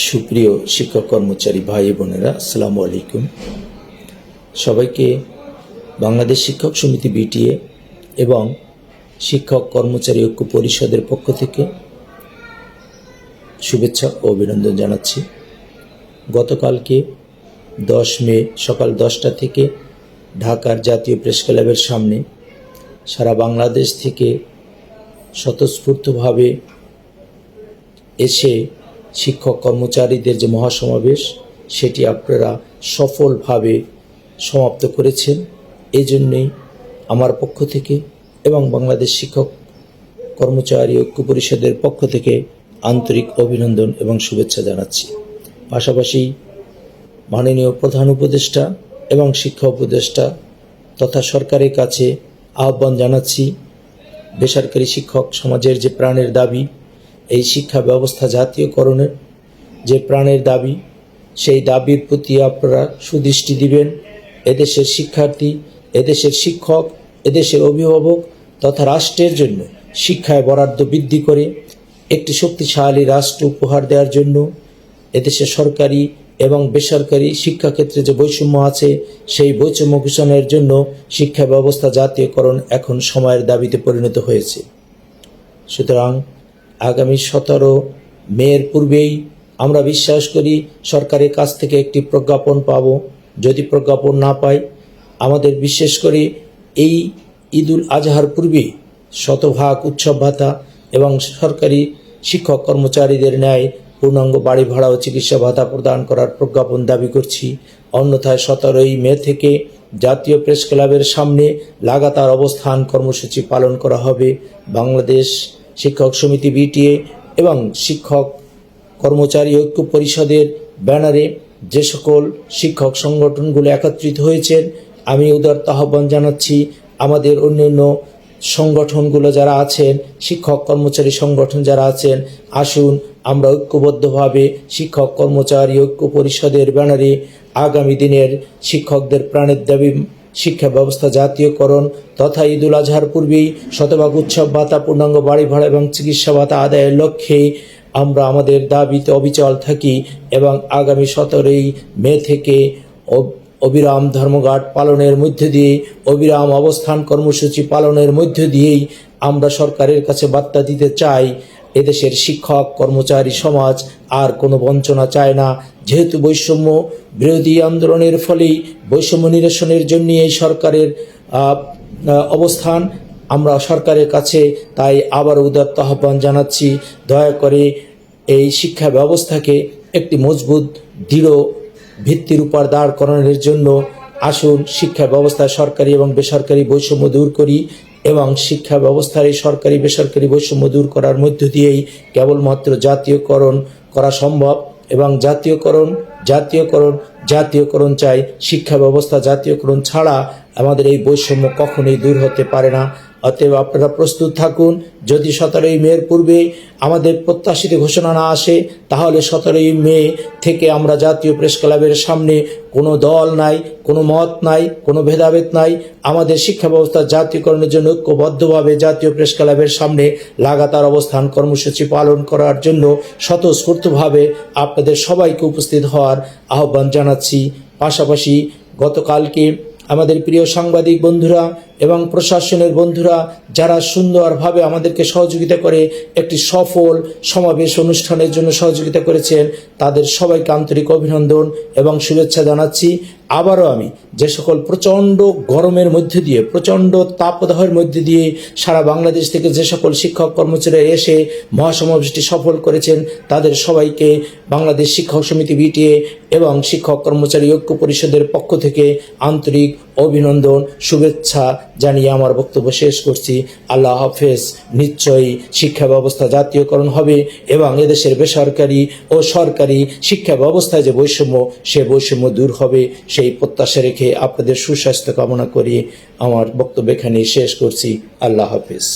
সুপ্রিয় শিক্ষক কর্মচারী ভাই বোনেরা, আসসালামু আলাইকুম। সবাইকে বাংলাদেশ শিক্ষক সমিতি বিটিএ এবং শিক্ষক কর্মচারী ঐক্য পরিষদের পক্ষ থেকে শুভেচ্ছা ও অভিনন্দন জানাচ্ছি। গতকালকে দশ মে, সকাল দশটা থেকে ঢাকার জাতীয় প্রেস ক্লাবের সামনে সারা বাংলাদেশ থেকে স্বতঃস্ফূর্তভাবে এসে শিক্ষক কর্মচারীদের যে মহাসমাবেশ, সেটি আপনারা সফলভাবে সমাপ্ত করেছেন। এই জন্যেই আমার পক্ষ থেকে এবং বাংলাদেশ শিক্ষক কর্মচারী ঐক্য পরিষদের পক্ষ থেকে আন্তরিক অভিনন্দন এবং শুভেচ্ছা জানাচ্ছি। পাশাপাশি মাননীয় প্রধান উপদেষ্টা এবং শিক্ষা উপদেষ্টা তথা সরকারের কাছে আহ্বান জানাচ্ছি, বেসরকারি শিক্ষক সমাজের যে প্রাণের দাবি এই শিক্ষা ব্যবস্থা জাতীয়করণের যে প্রাণের দাবি, সেই দাবির প্রতি আপনারা সুদৃষ্টি দিবেন। এদেশের শিক্ষার্থী, এদেশের শিক্ষক, এদেশের অভিভাবক তথা রাষ্ট্রের জন্য শিক্ষায় বরাদ্দ বৃদ্ধি করে একটি শক্তিশালী রাষ্ট্র উপহার দেওয়ার জন্য এদেশে সরকারি এবং বেসরকারি শিক্ষাক্ষেত্রে যে বৈষম্য আছে, সেই বৈষম্য ঘোষণের জন্য শিক্ষা ব্যবস্থা জাতীয়করণ এখন সময়ের দাবিতে পরিণত হয়েছে। সুতরাং আগামী সতেরো মেয়ের পূর্বেই আমরা বিশ্বাস করি সরকারের কাছ থেকে একটি প্রজ্ঞাপন পাব। যদি প্রজ্ঞাপন না পাই, আমাদের বিশেষ করে এই ঈদুল আজহার পূর্বে শতভাগ উৎসব ভাতা এবং সরকারি শিক্ষক কর্মচারীদের ন্যায় পূর্ণাঙ্গ বাড়ি ভাড়া ও চিকিৎসা ভাতা প্রদান করার প্রজ্ঞাপন দাবি করছি। অন্যথায় সতেরোই মে থেকে জাতীয় প্রেস ক্লাবের সামনে লাগাতার অবস্থান কর্মসূচি পালন করা হবে। বাংলাদেশ শিক্ষক সমিতি বিটিএ এবং শিক্ষক কর্মচারী ঐক্য পরিষদের ব্যানারে যে সকল শিক্ষক সংগঠনগুলো একত্রিত হয়েছেন, আমি উদার আহ্বান জানাচ্ছি আমাদের অন্যান্য সংগঠনগুলো যারা আছেন, শিক্ষক কর্মচারী সংগঠন যারা আছেন, আসুন আমরা ঐক্যবদ্ধভাবে শিক্ষক কর্মচারী ঐক্য পরিষদের ব্যানারে আগামী দিনের শিক্ষকদের প্রাণের দাবি শিক্ষা ব্যবস্থা জাতীয়করণ তথা ঈদুল আজহার পূর্বেই শতভাগ উৎসব ভাতা, পূর্ণাঙ্গ বাড়ি ভাড়া এবং চিকিৎসা ভাতা আদায়ের লক্ষ্যে আমরা আমাদের দাবিতে অবিচল থাকি এবং আগামী সতেরোই মে থেকে অব- অবিরাম ধর্মঘাট পালনের মধ্য দিয়ে অবিরাম অবস্থান কর্মসূচি পালনের মধ্য দিয়েই আমরা সরকারের কাছে বার্তা দিতে চাই এদেশের শিক্ষক, কর্মচারী, সমাজ আর কোনো বঞ্চনা চায় না। যেহেতু বৈষম্য বিরোধী আন্দোলনের ফলেই বৈষম্য নিরসনের জন্য এই সরকারের অবস্থান, আমরা সরকারের কাছে তাই আবার উদাত্ত আহ্বান জানাচ্ছি। দয়া করে এই শিক্ষা ব্যবস্থাকে একটি মজবুত, দৃঢ় ভিত্তির উপর দাঁড় করানোর জন্য আসুন। শিক্ষা ব্যবস্থায় সরকারি এবং বেসরকারি বৈষম্য দূর করি। এবং শিক্ষা ব্যবস্থার এই সরকারি বেসরকারি বৈষম্য দূর করার মধ্য দিয়েই কেবলমাত্র জাতীয়করণ করা সম্ভব এবং জাতীয়করণ জাতীয়করণ জাতীয়করণ চাই শিক্ষা ব্যবস্থা জাতীয়করণ ছাড়া আমাদের এই বৈষম্য কখনোই দূর হতে পারে না। অতএব আপনারা প্রস্তুত থাকুন। যদি সতেরোই মের পূর্বে আমাদের প্রত্যাশিত ঘোষণা না আসে, তাহলে সতেরোই মে থেকে আমরা জাতীয় প্রেস ক্লাবের সামনে কোনো দল নাই, কোনো মত নাই, কোনো ভেদাভেদ নাই। আমাদের শিক্ষা ব্যবস্থা জাতীয়করণের জন্য ঐক্যবদ্ধভাবে জাতীয় প্রেস ক্লাবের সামনে লাগাতার অবস্থান কর্মসূচি পালন করার জন্য স্বতঃস্ফূর্তভাবে আপনাদের সবাইকে উপস্থিত হওয়ার আহ্বান জানাচ্ছি। পাশাপাশি গতকালকে আমাদের প্রিয় সাংবাদিক বন্ধুরা এবং প্রশাসনের বন্ধুরা যারা সুন্দরভাবে আমাদেরকে সহযোগিতা করে একটি সফল সমাবেশ অনুষ্ঠানের জন্য সহযোগিতা করেছেন, তাদের সবাইকে আন্তরিক অভিনন্দন এবং শুভেচ্ছা জানাচ্ছি। আবারও আমি যে সকল প্রচণ্ড গরমের মধ্যে দিয়ে, প্রচণ্ড তাপদাহের মধ্যে দিয়ে সারা বাংলাদেশ থেকে যে সকল শিক্ষক কর্মচারী এসে মহাসমাবেশটি সফল করেছেন, তাদের সবাইকে বাংলাদেশ শিক্ষক সমিতি বিটিএ এবং শিক্ষক কর্মচারী ঐক্য পরিষদের পক্ষ থেকে আন্তরিক অভিনন্দন, শুভেচ্ছা জানিয়ে আমার বক্তব্য শেষ করছি। আল্লাহ হাফেজ, নিশ্চয়ই শিক্ষা ব্যবস্থা জাতীয়করণ হবে এবং এদেশের বেসরকারি ও সরকারি শিক্ষা ব্যবস্থায় যে বৈষম্য, সে বৈষম্য দূর হবে। সেই প্রত্যাশা রেখে আপনাদের সুস্বাস্থ্য কামনা করি। আমার বক্তব্য এখানে শেষ করছি। আল্লাহ হাফেজ।